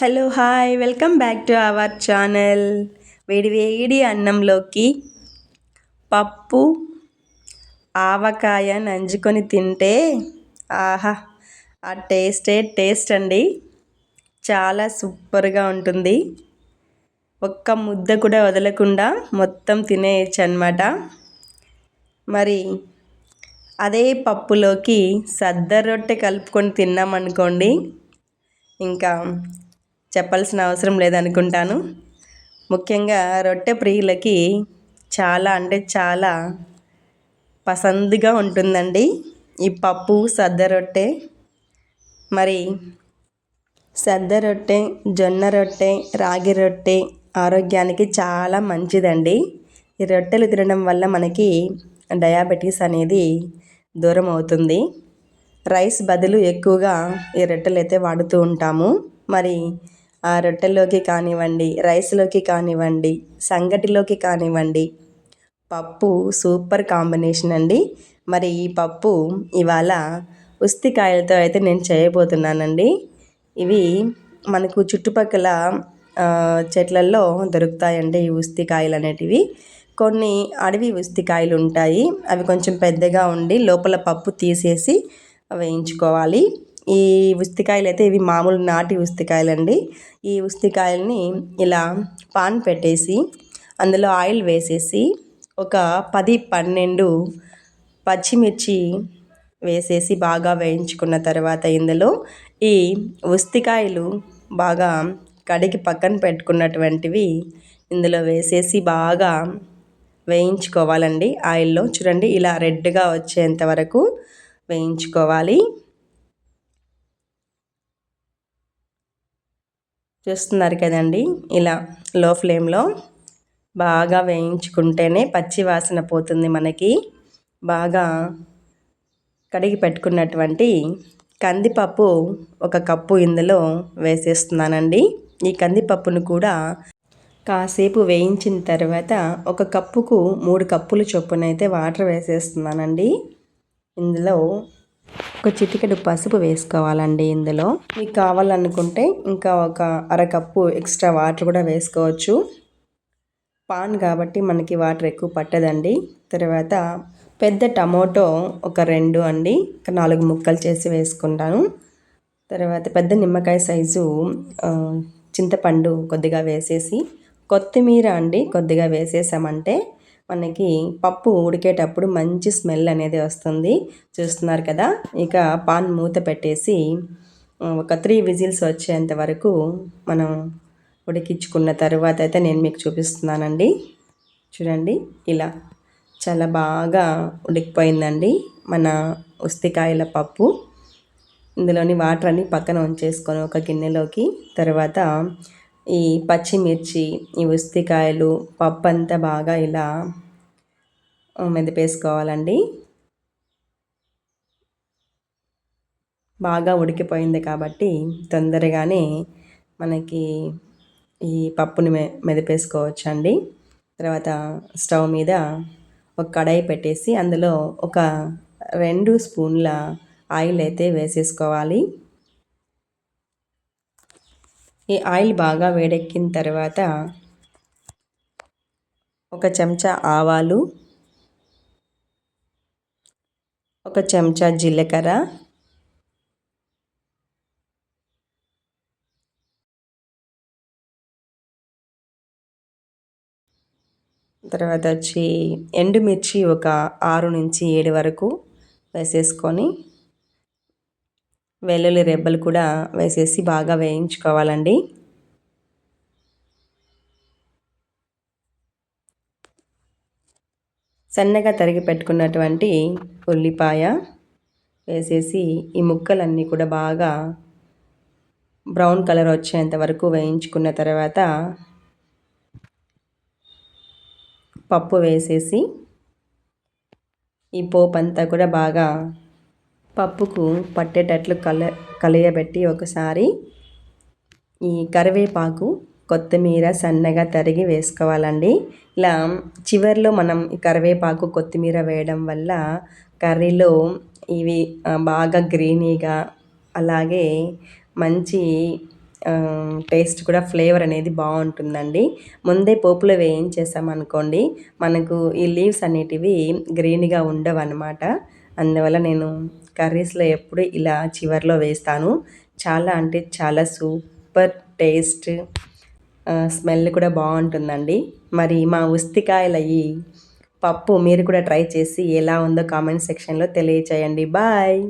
Hello hi. Welcome back to our channel. వేడి వేడి అన్నంలోకి పప్పు ఆవకాయ నంజుకొని తింటే ఆహా ఆ టేస్టే టేస్ట్ అండి. చాలా సూపర్గా ఉంటుంది. ఒక్క ముద్ద కూడా వదలకుండా మొత్తం తినేయచ్చు అనమాట మరి అదే పప్పులోకి సద్ద రొట్టె కలుపుకొని తిన్నామనుకోండి ఇంకా చెప్పాల్సిన అవసరం లేదనుకుంటాను. ముఖ్యంగా రొట్టె ప్రియులకి చాలా అంటే చాలా పసందుగా ఉంటుందండి. ఈ పప్పు సద్ద రొట్టె మరి సద్ద రొట్టె జొన్న రొట్టె రాగి రొట్టె ఆరోగ్యానికి చాలా మంచిదండి. ఈ రొట్టెలు తినడం వల్ల మనకి డయాబెటీస్ అనేది దూరం అవుతుంది. రైస్ బదులు ఎక్కువగా ఈ రొట్టెలు అయితే వాడుతూ ఉంటాము. మరి రొట్టెల్లోకి కానివ్వండి రైస్లోకి కానివ్వండి సంగటిలోకి కానివ్వండి పప్పు సూపర్ కాంబినేషన్ అండి. మరి ఈ పప్పు ఇవాళ ఉస్తికాయలతో అయితే నేను చేయబోతున్నానండి. ఇవి మనకు చుట్టుపక్కల చెట్లల్లో దొరుకుతాయండి ఈ ఉస్తికాయలు అనేటివి. కొన్ని అడవి ఉస్తికాయలు ఉంటాయి. అవి కొంచెం పెద్దగా ఉండి లోపల పప్పు తీసేసి వేయించుకోవాలి. ఈ ఉస్తికాయలు అయితే ఇవి మామూలు నాటి ఉస్తికాయలండి ఈ ఉస్తికాయల్ని ఇలా పాన్ పెట్టేసి అందులో ఆయిల్ వేసేసి ఒక పది పన్నెండు పచ్చిమిర్చి వేసేసి బాగా వేయించుకున్న తర్వాత ఇందులో ఈ ఉస్తికాయలు బాగా కడిగి పక్కన పెట్టుకున్నటువంటివి ఇందులో వేసేసి బాగా వేయించుకోవాలండి. ఆయిల్లో చూడండి ఇలా రెడ్గా వచ్చేంత వరకు వేయించుకోవాలి. చూస్తున్నారు కదండి. ఇలా లో ఫ్లేమ్లో బాగా వేయించుకుంటేనే పచ్చి వాసన పోతుంది మనకి. బాగా కడిగి పెట్టుకున్నటువంటి కందిపప్పు ఒక కప్పు ఇందులో వేసేస్తున్నానండి. ఈ కందిపప్పును కూడా కాసేపు వేయించిన తర్వాత ఒక కప్పుకు మూడు కప్పులు చొప్పునైతే వాటర్ వేసేస్తున్నానండి. ఇందులో ఒక చిటికెడు పసుపు వేసుకోవాలండి ఇందులో. మీకు కావాలనుకుంటే ఇంకా ఒక అరకప్పు ఎక్స్ట్రా వాటర్ కూడా వేసుకోవచ్చు. పాన్ కాబట్టి మనకి వాటర్ ఎక్కువ పట్టదండి. తర్వాత పెద్ద టమోటో ఒక రెండు అండి. నాలుగు ముక్కలు చేసి వేసుకుంటాను. తర్వాత పెద్ద నిమ్మకాయ సైజు చింతపండు కొద్దిగా వేసేసి కొత్తిమీర అండి కొద్దిగా వేసేసామంటే మనకి పప్పు ఉడికేటప్పుడు మంచి స్మెల్ అనేది వస్తుంది. చూస్తున్నారు కదా? ఇక పాన్ మూత పెట్టేసి ఒక త్రీ విజిల్స్ వచ్చేంత వరకు మనం ఉడికించుకున్న తర్వాత అయితే నేను మీకు చూపిస్తున్నానండి. చూడండి ఇలా చాలా బాగా ఉడికిపోయిందండి మన ఉస్తికాయల పప్పు. ఇందులోని వాటర్ అన్ని పక్కన ఉంచేసుకొని ఒక గిన్నెలోకి తర్వాత ఈ పచ్చిమిర్చి ఈ ఉస్తికాయలు పప్పు అంతా బాగా ఇలా మెదిపేసుకోవాలండి. బాగా ఉడికిపోయింది కాబట్టి తొందరగానే మనకి ఈ పప్పుని మె మెదపేసుకోవచ్చండి. తర్వాత స్టవ్ మీద ఒక కడాయి పెట్టేసి అందులో ఒక రెండు స్పూన్ల ఆయిల్ అయితే వేసేసుకోవాలి. ఈ ఆయిల్ బాగా వేడెక్కిన తర్వాత ఒక చెంచా ఆవాలు ఒక చెంచా జీలకర్ర తర్వాత వచ్చి ఎండుమిర్చి ఒక ఆరు నుంచి ఏడు వరకు వేసేసుకొని వెల్లుల్లి రెబ్బలు కూడా వేసేసి బాగా వేయించుకోవాలండి. సన్నగా తరిగి పెట్టుకున్నటువంటి ఉల్లిపాయ వేసేసి ఈ ముక్కలన్నీ కూడా బాగా బ్రౌన్ కలర్ వచ్చేంత వరకు వేయించుకున్న తర్వాత పప్పు వేసేసి ఈ పోపు అంతా కూడా బాగా పప్పుకు పట్టేటట్లు కల కలియబెట్టి ఒకసారి ఈ కరివేపాకు కొత్తిమీర సన్నగా తరిగి వేసుకోవాలండి. ఇలా చివరిలో మనం కరివేపాకు కొత్తిమీర వేయడం వల్ల కర్రీలో ఇవి బాగా గ్రీనీగా అలాగే మంచి టేస్ట్ కూడా ఫ్లేవర్ అనేది బాగుంటుందండి. ముందే పోపులో వేయించేసామనుకోండి మనకు ఈ లీవ్స్ అనేటివి గ్రీన్గా ఉండవన్నమాట. అందువల్ల నేను కర్రీస్లో ఎప్పుడు ఇలా చివర్లో వేస్తాను. చాలా అంటే చాలా సూపర్ టేస్ట్ స్మెల్ కూడా బాగుంటుందండి. మరి మా ఉస్తికాయలు అయ్యి పప్పు మీరు కూడా ట్రై చేసి ఎలా ఉందో కామెంట్ సెక్షన్లో తెలియచేయండి. బాయ్!